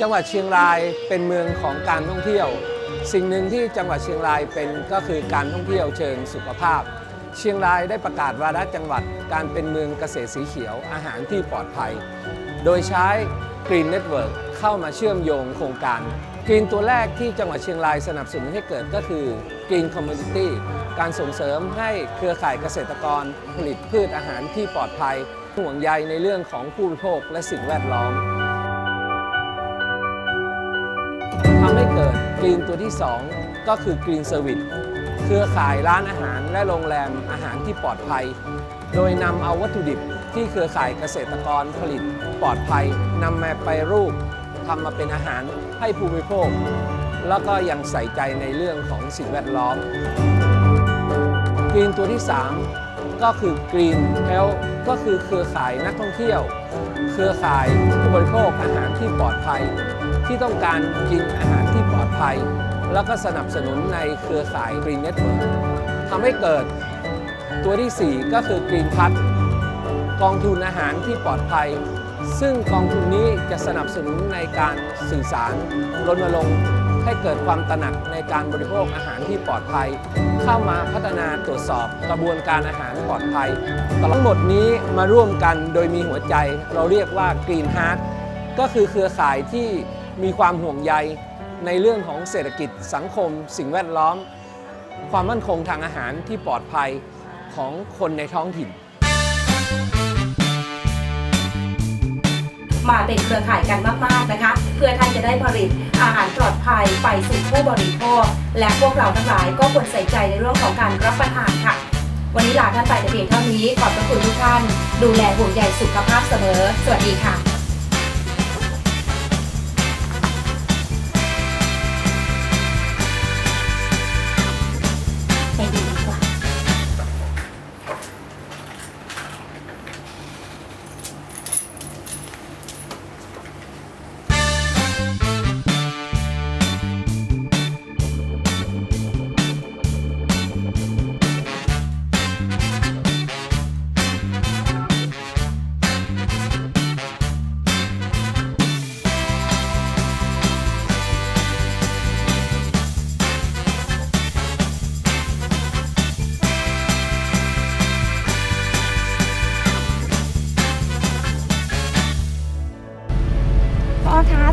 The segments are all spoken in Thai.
จังหวัดเชียงรายเป็นเมืองของการท่องเที่ยว สิ่งหนึ่งที่จังหวัดเชียงรายเป็นก็คือการท่องเที่ยวเชิงสุขภาพ เชียงรายได้ประกาศวาระจังหวัดการเป็นเมืองเกษตรสีเขียว อาหารที่ปลอดภัย โดยใช้ Green Network เข้ามาเชื่อมโยงโครงการ Green ตัวแรกที่จังหวัดเชียงรายสนับสนุนให้เกิดก็คือ Green Community การส่งเสริมให้เครือข่ายเกษตรกรผลิตพืชอาหารที่ปลอดภัย ห่วงใยในเรื่องของผู้บริโภคและสิ่งแวดล้อม รีนตัวที่ 2 ก็คือกรีนเซอร์วิสเครือข่ายร้านอาหารและโรงแรมอาหารที่ปลอดภัย โดยนำเอาวัตถุดิบที่เครือข่ายเกษตรกรผลิตปลอดภัยนำมาไปรูปทำมาเป็นอาหารให้ผู้บริโภค แล้วก็ยังใส่ใจในเรื่องของสิ่งแวดล้อมกรีนตัวที่ 3 ก็คือกรีนเฮลก็คือเครือข่ายนักท่องเที่ยว เครือข่ายผู้บริโภคอาหารที่ปลอดภัย ที่ต้องการกินอาหารที่ปลอดภัย แล้วก็สนับสนุนในเครือข่าย Green Network ทำให้เกิดตัวที่ 4 ก็คือ Green p a t กองทุนอาหารที่ปลอดภัย ซึ่งกองทุนนี้จะสนับสนุนในการสื่อสารรณรงค์ ให้เกิดความตระหนักในการบริโภคอาหารที่ปลอดภัย เข้ามาพัฒนาตรวจสอบกระบวนการอาหารปลอดภัยทั้งหมดนี้มาร่วมกันโดยมีหัวใจ เราเรียกว่า Green Heart ก็คือเครือข่ายที่มีความห่วงใยในเรื่องของเศรษฐกิจสังคม สิ่งแวดล้อม ความมั่นคงทางอาหารที่ปลอดภัยของคนในท้องถิ่น มาเป็นเครือข่ายกันมากๆนะคะ เพื่อท่านจะได้ผลิตอาหารปลอดภัยไปสู่ผู้บริโภค และพวกเราทั้งหลายก็ควรใส่ใจในเรื่องของการรับประทานค่ะ วันนี้ลาท่านไปแต่เพียงเท่านี้ขอบพระคุณทุกท่าน ดูแลห่วงใยสุขภาพเสมอ สวัสดีค่ะ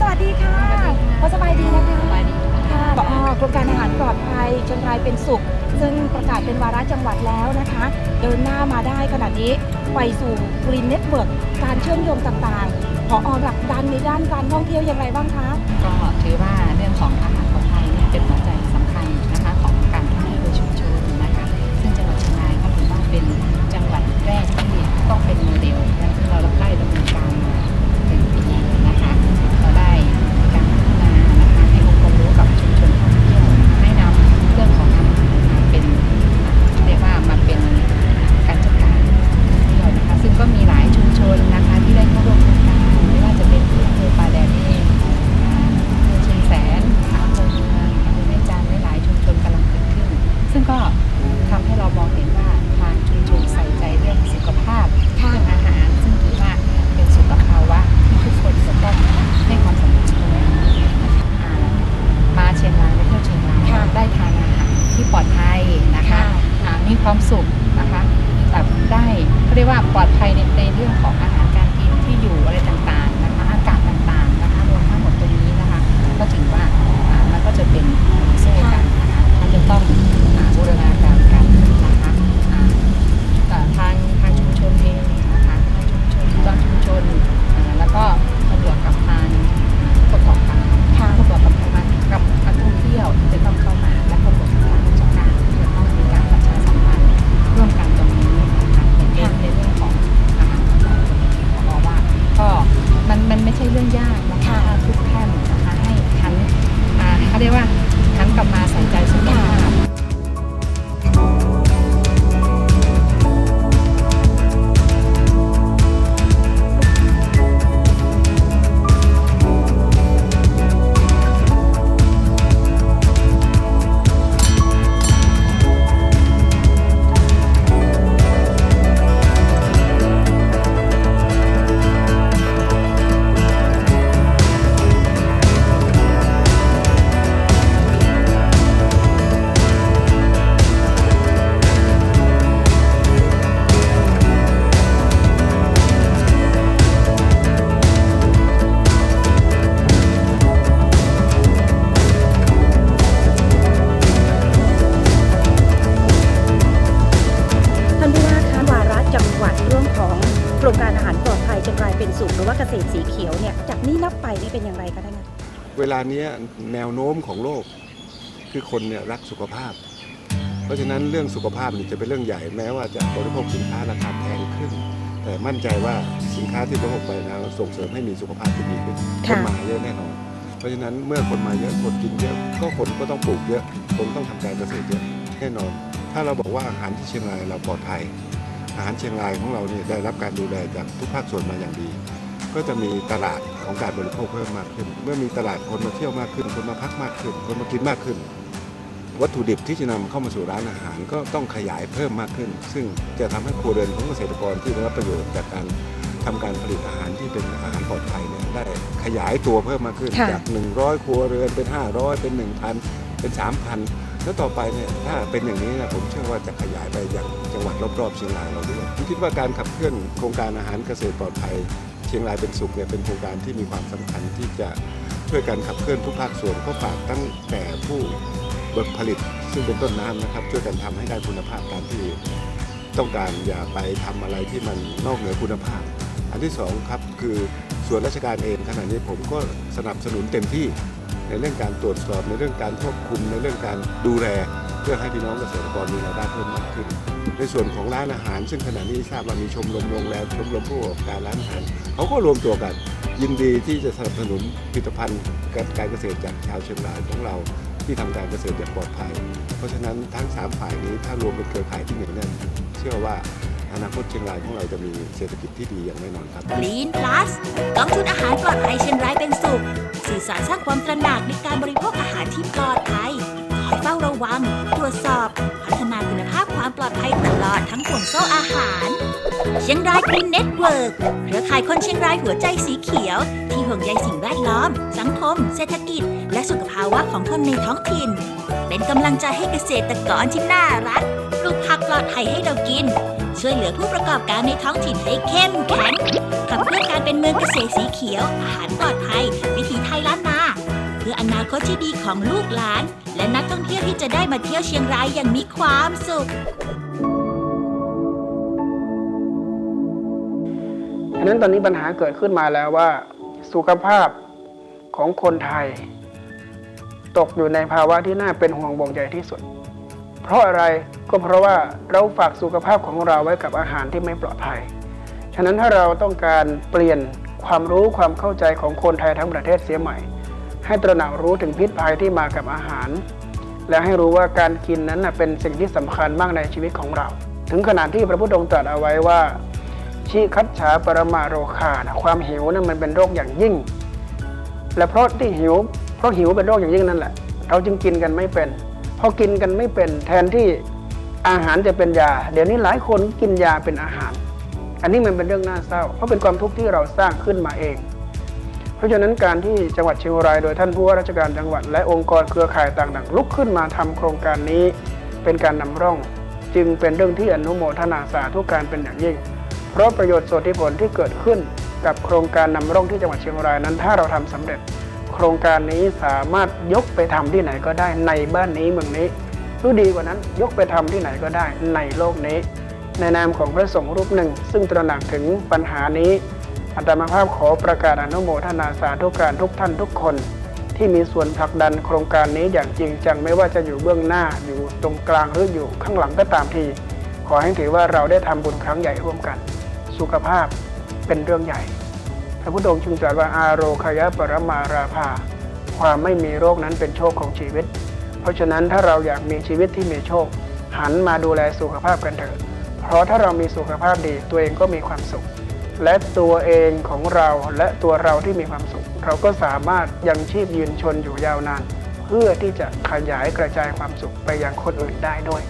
สวัสดีค่ะพอสบายดีนะคะสบายดีค่ะปอโครงการอาหารปลอดภัยเชียงรายเป็นสุข ซึ่งประกาศเป็นวาระจังหวัดแล้วนะคะ เดินหน้ามาได้ขนาดนี้ไปสู่ Green Network การเชื่อมโยงต่างๆพอหลักดันในด้านการท่องเที่ยวอย่างไรบ้างคะ ก็ถือว่าเรื่องของ ความสุขนะคะแบบได้เขาเรียกว่าปลอดภัยในในเรื่องของอาหารการกินที่อยู่อะไรต่างๆนะคะอากาศต่างๆนะคะรวมทั้งหมดตรงนี้นะคะ ก็ถือว่ามันก็จะเป็นซึ่งกันนะคะมันจะต้องบูรณาการกัน เวลาเนี้ยแนวโน้มของโลกคือคนเนี่ยรักสุขภาพ เพราะฉะนั้นเรื่องสุขภาพนี่จะเป็นเรื่องใหญ่แม้ว่าจะบริโภคสินค้าราคาแพงขึ้น แต่มั่นใจว่าสินค้าที่บริโภคไปแล้วส่งเสริมให้มีสุขภาพที่ดีขึ้นคค่ะนมาเยอะแน่นอน เพราะฉะนั้นเมื่อคนมาเยอะคนกินเยอะก็คนก็ต้องปลูกเยอะคนต้องทำการเกษตรเยอะแน่นอน ถ้าเราบอกว่าอาหารที่เชียงรายเราปลอดภัยอาหารเชียงรายของเราเนี่ยได้รับการดูแลจากทุกภาคส่วนมาอย่างดี ก็จะมีตลาดของการบริโภคเพิ่มมากขึ้น เมื่อมีตลาดคนมาเที่ยวมากขึ้น คนมาพักมากขึ้น คนมากินมากขึ้น วัตถุดิบที่จะนำเข้ามาสู่ร้านอาหารก็ต้องขยายเพิ่มมากขึ้น ซึ่งจะทำให้ครัวเรือนของเกษตรกรที่ได้รับประโยชน์จากการทำการผลิตอาหารที่เป็นอาหารปลอดภัยเนี่ยได้ขยายตัวเพิ่มมากขึ้นค่ะจาก 100 ครัวเรือนเป็น 500 เป็น 1,000 เป็น 3,000 แล้วต่อไปเนี่ยถ้าเป็นอย่างนี้นะผมเชื่อว่าจะขยายไปอย่างจังหวัดรอบๆเชียงรายเราด้วยผมคิดว่าการขับเคลื่อนโครงการอาหารเกษตรปลอดภัย เชียงรายเป็นสุขเนี่ยเป็นโครงการที่มีความสำคัญที่จะช่วยกันขับเคลื่อนทุกภาคส่วนก็ฝากตั้งแต่ผู้ผลิตซึ่งเป็นต้นน้ำนะครับ ช่วยกันทำให้ได้คุณภาพตามที่ต้องการอย่าไปทำอะไรที่มันนอกเหนือคุณภาพ อันที่สองครับคือส่วนราชการเองขณะนี้ผมก็สนับสนุนเต็มที่ในเรื่องการตรวจสอบในเรื่องการควบคุมในเรื่องการดูแล เพื่อให้พี่น้องเกษตรกรมีรายได้เพิ่มมากขึ้น ในส่วนของร้านอาหาร ซึ่งขณะนี้ทราบว่ามีชมรมโรงแรมชมรมผู้ประกอบการร้านอาหารเขาก็รวมตัวกัน ยินดีที่จะสนับสนุนผลิตภัณฑ์การเกษตรจากชาวเชียงรายของเราที่ทำการเกษตรอย่างปลอดภัย เพราะฉะนั้นทั้งสามฝ่ายนี้ถ้ารวมเป็นเครือข่ายที่เหนียวแน่นเชื่อว่าอนาคตเชียงรายของเราจะมีเศรษฐกิจที่ดีอย่างแน่นอนครับ Lean Plus กองทุนอาหารปลอดภัยเชียงรายเป็นสุขสื่อสารสร้างความตระหนักในการบริโภคอาหารที่ปลอดภัยคอยเฝ้าระวัง ตรวจสอบ ตลอดทั้งห่วงโซ่อาหาร เชียงรายกรีนเน็ตเวิร์กเครือข่ายคนเชียงรายหัวใจสีเขียว ที่ห่วงใยสิ่งแวดล้อม สังคม เศรษฐกิจ และสุขภาวะของคนในท้องถิ่น เป็นกำลังใจให้เกษตรกรที่น่ารักปลูกผักปลอดภัยให้เรากิน ช่วยเหลือผู้ประกอบการในท้องถิ่นให้เข้มแข็งขับเคลื่อนการเป็นเมืองเกษตรสีเขียว อาหารปลอดภัย วิถีไทยล้านนาเพื่ออนาคตที่ดีของลูกหลาน และนักท่องเที่ยวที่จะได้มาเที่ยวเชียงรายอย่างมีความสุข นั้นตอนนี้ปัญหาเกิดขึ้นมาแล้วว่า สุขภาพของคนไทย ตกอยู่ในภาวะที่น่าเป็นห่วงบ่วงใยที่สุด เพราะอะไรก็เพราะว่าเราฝากสุขภาพของเราไว้กับอาหารที่ไม่ปลอดภัย ฉะนั้นถ้าเราต้องการเปลี่ยนความรู้ความเข้าใจของคนไทยทั้งประเทศเสียใหม่ ให้ตระหนักรู้ถึงพิษภัยที่มากับอาหาร และให้รู้ว่าการกินนั้นเป็นสิ่งที่สำคัญมากในชีวิตของเรา ถึงขนาดที่พระพุทธองค์ตรัสเอาไว้ว่า ชีคัจฉาปรมาโรคานะความหิวนั้นมันเป็นโรคอย่างยิ่ง และเพราะที่หิว เพราะหิวเป็นโรคอย่างยิ่งนั่นแหละ เราจึงกินกันไม่เป็นพอกินกันไม่เป็นแทนที่อาหารจะเป็นยา เดี๋ยวนี้หลายคนกินยาเป็นอาหาร อันนี้มันเป็นเรื่องน่าเศร้า เพราะเป็นความทุกข์ที่เราสร้างขึ้นมาเอง เพราะฉะนั้นการที่จังหวัดเชียงราย โดยท่านผู้ว่าราชการจังหวัด และองค์กรเครือข่ายต่างๆลุกขึ้นมาทำโครงการนี้เป็นการนำร่อง จึงเป็นเรื่องที่อนุโมทนาสาธุการเป็นอย่างยิ่ง ราะประโยชน์ส่วนที่ผลที่เกิดขึ้นกับโครงการนำร่องที่จังหวัดเชียงรายนั้น ถ้าเราทำสำเร็จ โครงการนี้สามารถยกไปทำที่ไหนก็ได้ในบ้านนี้เมืองนี้หรือดีกว่านั้นยกไปทำที่ไหนก็ได้ในโลกนี้ ในนามของพระสงฆ์รูปหนึ่ง ซึ่งตระหนักถึงปัญหานี้อาตมาภาพขอประกาศอนุโมทนาสาธุการทุกท่านทุกคน ที่มีส่วนผลักดันโครงการนี้อย่างจริงจังไม่ว่าจะอยู่เบื้องหน้าอยู่ตรงกลางหรืออยู่ข้างหลังก็ตามที ขอให้ถือว่าเราได้ทำบุญครั้งใหญ่ร่วมกัน สุขภาพเป็นเรื่องใหญ่ พระพุทธองค์จึงตรัสว่าอาโรคยะปรมาราภา ความไม่มีโรคนั้นเป็นโชคของชีวิต เพราะฉะนั้นถ้าเราอยากมีชีวิตที่มีโชค หันมาดูแลสุขภาพกันเถอะ เพราะถ้าเรามีสุขภาพดีตัวเองก็มีความสุข และตัวเองของเราและตัวเราที่มีความสุข เราก็สามารถยังชีพยืนชนอยู่ยาวนาน เพื่อที่จะขยายกระจายความสุขไปยังคนอื่นได้ด้วย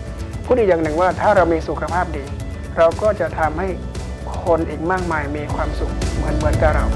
พูดอีกอย่างหนึ่งว่าถ้าเรามีสุขภาพดี เราก็จะทำให้ คนอีกมากมายมีความสุขเหมือนเหมือนกับเรา